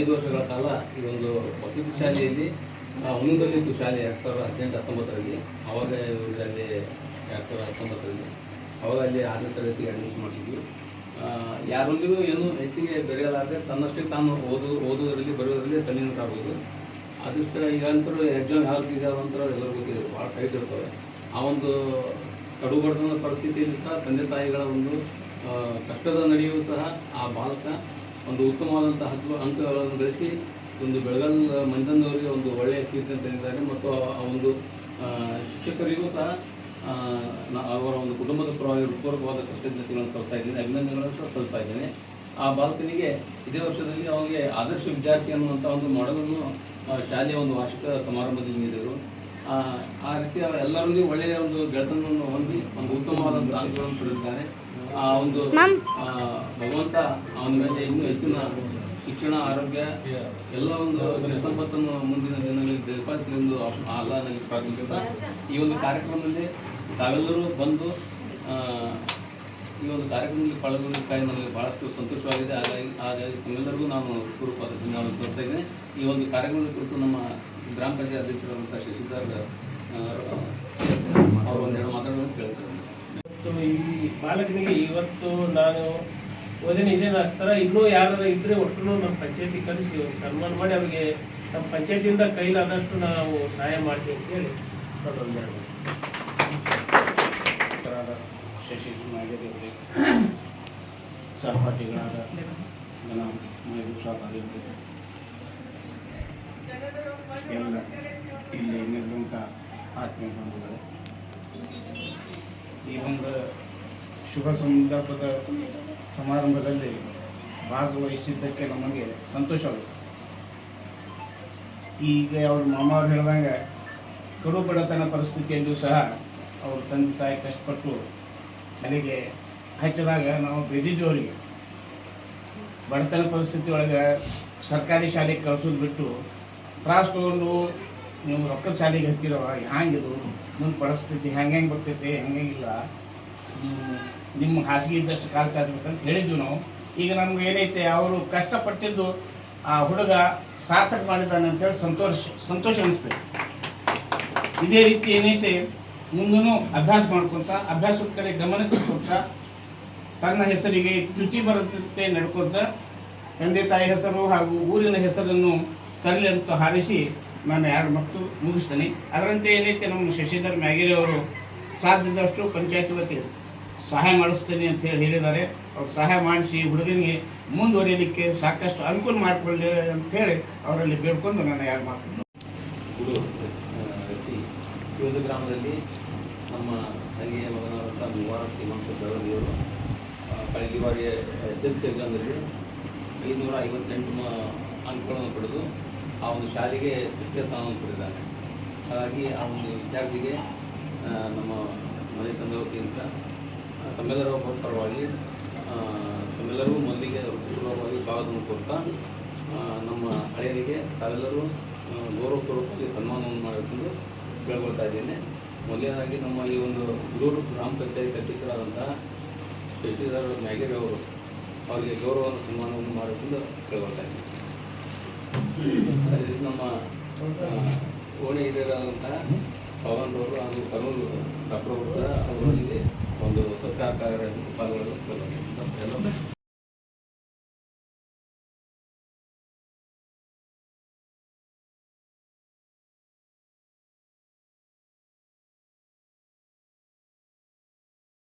ಐದು ವರ್ಷಗಳ ಕಾಲ ಈ ಒಂದು ವಸತಿ ಶಾಲೆಯಲ್ಲಿ ಒಂದೊಂದಲ್ಲಿತ್ತು ಶಾಲೆ ಎರಡು ಸಾವಿರದ ಹದಿನೆಂಟು, ಹತ್ತೊಂಬತ್ತರಲ್ಲಿ ಅವಾಗ ಇದರಲ್ಲಿ ಎರಡು ಸಾವಿರದ ಹತ್ತೊಂಬತ್ತರಲ್ಲಿ ಅವಾಗ ಅಲ್ಲಿ ಆರನೇ ತರಗತಿಗೆ ಅಡ್ಮಿಷನ್ ಮಾಡಿದ್ವಿ ಯಾರೊಂದಿಗೂ ಏನು ಹೆಚ್ಚಿಗೆ ಬೆರೆಯಲಾರದೆ ತನ್ನಷ್ಟೇ ತಾನು ಓದು, ಓದುವುದರಲ್ಲಿ ಬರೆಯೋದರಲ್ಲಿ ತಲ್ಲೀನರಾಗೋದು ಅದೃಷ್ಟ ಈಗ ಅಂತರೂ ಎಕ್ಸಾಮ್ ಯಾವ ರೀತಿ ಅಂತ ಎಲ್ಲರಿಗೂ ಗೊತ್ತಿದೆ, ಭಾಳ ಟೈಟ್ ಇರ್ತವೆ. ಆ ಒಂದು ಕಡುಬಡತನ ಪರಿಸ್ಥಿತಿಯಲ್ಲಿ ಸಹ ತಂದೆ ತಾಯಿಗಳ ಒಂದು ಕಷ್ಟದ ನಡೆಯೂ ಸಹ ಆ ಬಾಲಕ ಒಂದು ಉತ್ತಮವಾದಂಥ ಹತ್ತು ಅಂಕಗಳನ್ನು ಗಳಿಸಿ ಒಂದು ಬೆಳಗಾಲ್ ಮಂಜನವರಿಗೆ ಒಂದು ಒಳ್ಳೆಯ ಕೀರ್ತಿಯನ್ನು ತಂದಿದ್ದಾರೆ ಮತ್ತು ಆ- ಒಂದು ಶಿಕ್ಷಕರಿಗೂ ಸಹ ಅವರ ಒಂದು ಕುಟುಂಬದ ಪರವಾಗಿ ಪೂರ್ವಕವಾದ ಕೃತಜ್ಞತೆಗಳನ್ನು ಸಲ್ಲಿಸ್ತಾ ಇದ್ದೀನಿ. ಅಭಿನಂದನೆಗಳನ್ನು ಸಹ ಸಲ್ಲಿಸ್ತಾ ಇದ್ದೇನೆ. ಆ ಬಾಲಕನಿಗೆ ಇದೇ ವರ್ಷದಲ್ಲಿ ಅವನಿಗೆ ಆದರ್ಶ ವಿದ್ಯಾರ್ಥಿ ಅನ್ನುವಂಥ ಒಂದು ಮಾಡಲನ್ನು ಶಾಲೆಯ ಒಂದು ವಾರ್ಷಿಕ ಸಮಾರಂಭದಲ್ಲಿ ನೀಡಿದರು. ಆ, ರೀತಿ ಅವರು ಎಲ್ಲರೊಂದಿಗೆ ಒಳ್ಳೆಯ ಒಂದು ಗೆಳೆತನವನ್ನು ಹೊಂದಿ ಒಂದು ಉತ್ತಮವಾದಂಥ ಅಂಕಗಳನ್ನು ಪಡೆದಿದ್ದಾರೆ. ಆ ಒಂದು ಅವನ ಮೇಲೆ ಇನ್ನೂ ಹೆಚ್ಚಿನ ಶಿಕ್ಷಣ, ಆರೋಗ್ಯ ಎಲ್ಲ ಒಂದು ಸಂಪತ್ತನ್ನು ಮುಂದಿನ ದಿನಗಳಲ್ಲಿ ದಯಪಾಲಿಸಲಿ ಎಂದು ನನಗೆ ಪ್ರಾರ್ಥಿಸುತ್ತಾ ಈ ಒಂದು ಕಾರ್ಯಕ್ರಮದಲ್ಲಿ ತಾವೆಲ್ಲರೂ ಬಂದು ಈ ಒಂದು ಕಾರ್ಯಕ್ರಮದಲ್ಲಿ ಪಾಲ್ಗೊಂಡಿದ್ದಕ್ಕಾಗಿ ನನಗೆ ಬಹಳಷ್ಟು ಸಂತೋಷವಾಗಿದೆ. ಹಾಗಾಗಿ ಹಾಗಾಗಿ ತಮ್ಮೆಲ್ಲರಿಗೂ ನಾನು ಪೂರ್ವಪಾದ ಧನ್ಯವಾದ ಸಲ್ಲಿಸ್ತಾ ಇದ್ದೇನೆ. ಈ ಒಂದು ಕಾರ್ಯಕ್ರಮದ ಕುರಿತು ನಮ್ಮ ಗ್ರಾಮ ಪಂಚಾಯತ್ ಅಧ್ಯಕ್ಷರಾದಂಥ ಶಶಿಧರ್ ಅವರು ಒಂದೆರಡು ಮಾತಾಡೋದನ್ನು ಕೇಳ್ತಾರೆ ಈ ಬಾಲಕನಿಗೆ ಇವತ್ತು ನಾನು ಓದಿನ ಇದೇನು ಅಷ್ಟರ ಇನ್ನೂ ಯಾರು ಇದ್ರೆ ಒಟ್ಟು ನಮ್ಮ ಪಂಚಾಯತಿ ಕಲಿಸಿ ಸನ್ಮಾನ ಮಾಡಿ ಅವರಿಗೆ ನಮ್ಮ ಪಂಚಾಯತಿಯಿಂದ ಕೈಲಾದಷ್ಟು ನಾವು ಸಹಾಯ ಮಾಡ್ತೀವಿ ಅಂತ ಹೇಳಿ ನಾನು ಶಶಿ ನಾಗೇರಿ ಅವರಿಗೆ ಸಹಪಾಠಿಗಳಾದ ಜನ ಮಹಬೂಬ್ ಸಾಬ್ ಅವರಿಗೆ ಎಲ್ಲ ಇಲ್ಲಿ ನೆರೆದಂಥ ಆತ್ಮೀಯ ಬಂಧುಗಳು. ಈ ಒಂದು ಶುಭ ಸಂದರ್ಭದ ಸಮಾರಂಭದಲ್ಲಿ ಭಾಗವಹಿಸಿದ್ದಕ್ಕೆ ನಮಗೆ ಸಂತೋಷವಾಗುತ್ತೆ ಈಗ ಅವ್ರ ಮಾಮ ಅವ್ರು ಹೇಳ್ದಂಗೆ ಕಡು ಬಡತನ ಪರಿಸ್ಥಿತಿಯಲ್ಲೂ ಸಹ ಅವ್ರ ತಂದೆ ತಾಯಿ ಕಷ್ಟಪಟ್ಟು ಶಾಲೆಗೆ ಹಚ್ಚಿದಾಗ ನಾವು ಬೆದಿದ್ವಿ ಅವರಿಗೆ. ಬಡತನ ಪರಿಸ್ಥಿತಿ ಒಳಗೆ ಸರ್ಕಾರಿ ಶಾಲೆಗೆ ಕಳ್ಸೋದು ಬಿಟ್ಟು ತ್ರಾಸು ತೊಗೊಂಡು ನೀವು ರೊಕ್ಕದ ಶಾಲೆಗೆ ಹಚ್ಚಿರೋ ಹ್ಯಾಂಗಿದು? ಮುಂದೆ ಪರಿಸ್ಥಿತಿ ಹೆಂಗೆ ಹೆಂಗೆ ಬರ್ತೈತೆ ಹೆಂಗಿಲ್ಲ ನಿಮ್ಮ ಹಾಸಿಗೆ ಇದ್ದಷ್ಟು ಕಾಲು ಚಾಚಬೇಕಂತ ಹೇಳಿದ್ವಿ ನಾವು. ಈಗ ನಮ್ಗೆ ಏನೈತೆ, ಅವರು ಕಷ್ಟಪಟ್ಟಿದ್ದು ಆ ಹುಡುಗ ಸಾರ್ಥಕ ಮಾಡಿದ್ದಾನೆ ಅಂತೇಳಿ ಸಂತೋಷ ಸಂತೋಷ ಅನಿಸ್ತದೆ. ಇದೇ ರೀತಿ ಏನೈತೆ ಮುಂದೂ ಅಭ್ಯಾಸ ಮಾಡ್ಕೊತ, ಅಭ್ಯಾಸದ ಕಡೆ ಗಮನ ಕೊಡ್ತಾ ತನ್ನ ಹೆಸರಿಗೆ ಚ್ಯುತಿ ಬರುತ್ತೆ ನಡ್ಕೊತ, ತಂದೆ ತಾಯಿ ಹೆಸರು ಹಾಗೂ ಊರಿನ ಹೆಸರನ್ನು ತರಲಿ ಅಂತ ಹಾರಿಸಿ ನಾನು ಎರಡು ಮತ್ತು ಮುಗಿಸ್ತೇನೆ. ಅದರಂತೆ ಏನೈತೆ ನಮ್ಮ ಶಶಿಧರ್ ಮ್ಯಾಗಿರಿ ಅವರು ಸಾಧ್ಯದಷ್ಟು ಪಂಚಾಯತ್ ವತಿ ಸಹಾಯ ಮಾಡಿಸ್ತೇನೆ ಅಂತ ಹೇಳಿ ಹೇಳಿದ್ದಾರೆ. ಅವ್ರು ಸಹಾಯ ಮಾಡಿಸಿ ಹುಡುಗನಿಗೆ ಮುಂದುವರಿಯಲಿಕ್ಕೆ ಸಾಕಷ್ಟು ಅನುಕೂಲ ಮಾಡಿಕೊಳ್ಳಿ ಅಂತೇಳಿ ಅವರಲ್ಲಿ ಬೇಡ್ಕೊಂಡು ನಾನು ಯಾರು ಮಾಡ್ತೀನಿ ಹುಡುಗ ಒಂದು ಗ್ರಾಮದಲ್ಲಿ ನಮ್ಮ ತಂಗಿಯ ಮಗನಾದಂಥ ಮೂವರ ಶ್ರೀಮಂತ ಬೆಳಗಿಯವರು ಕಳೆದ ಬಾರಿ ಎಸ್ ಎಲ್ ಸಿ ಎಕ್ಸಾಮ್ನಲ್ಲಿ ಐನೂರ ಐವತ್ತೆಂಟು ಅಂಕಗಳನ್ನು ಪಡೆದು ಆ ಒಂದು ಶಾಲೆಗೆ ತೃತೀಯ ಸ್ಥಾನವನ್ನು ಪಡೆದಿದ್ದಾರೆ ಹಾಗಾಗಿ ಆ ಒಂದು ವಿದ್ಯಾರ್ಥಿಗೆ ನಮ್ಮ ಮನೆ ತಂದೆ ವತಿಯಿಂದ ಆ, ತಮ್ಮೆಲ್ಲರ ಪರವಾಗಿ ತಮ್ಮೆಲ್ಲರೂ ಮೊದಲಿಗೆ ಪೂರ್ವಕವಾಗಿ ಸ್ವಾಗತವನ್ನು ಕೊಡ್ತಾ ನಮ್ಮ ಹಳೆಯರಿಗೆ ತಾವೆಲ್ಲರೂ ಗೌರವ ಗೌರವಪೂರ್ವಕವಾಗಿ ಸನ್ಮಾನವನ್ನು ಮಾಡಬೇಕೆಂದು ಕೇಳ್ಕೊಳ್ತಾ ಇದ್ದೇನೆ. ಮೊದಲನೇದಾಗಿ ನಮ್ಮ ಈ ಒಂದು ಗೂಡೂರು ಗ್ರಾಮ ಪಂಚಾಯತ್ ಅಧ್ಯಕ್ಷರಾದಂತಹ ತಹಶೀಲ್ದಾರ್ ಮ್ಯಾಗೇರಿ ಅವರು ಅವರಿಗೆ ಗೌರವ ಸನ್ಮಾನವನ್ನು ಮಾಡಬೇಕೆಂದು ಕೇಳ್ಕೊಳ್ತಾ ಇದ್ದೀನಿ. ಅದೇ ರೀತಿ ನಮ್ಮ ಓಣೆ ಓಣಿ ಹಿರಿಯರಾದಂತಹ ಪವನ್ ಅವರು ಹಾಗೂ ಕರ್ನೂಲು ಡಾಕ್ಟರ್ ಅವರು ಸಹ ಅವರೊಂದಿಗೆ सहकार्याने पालघर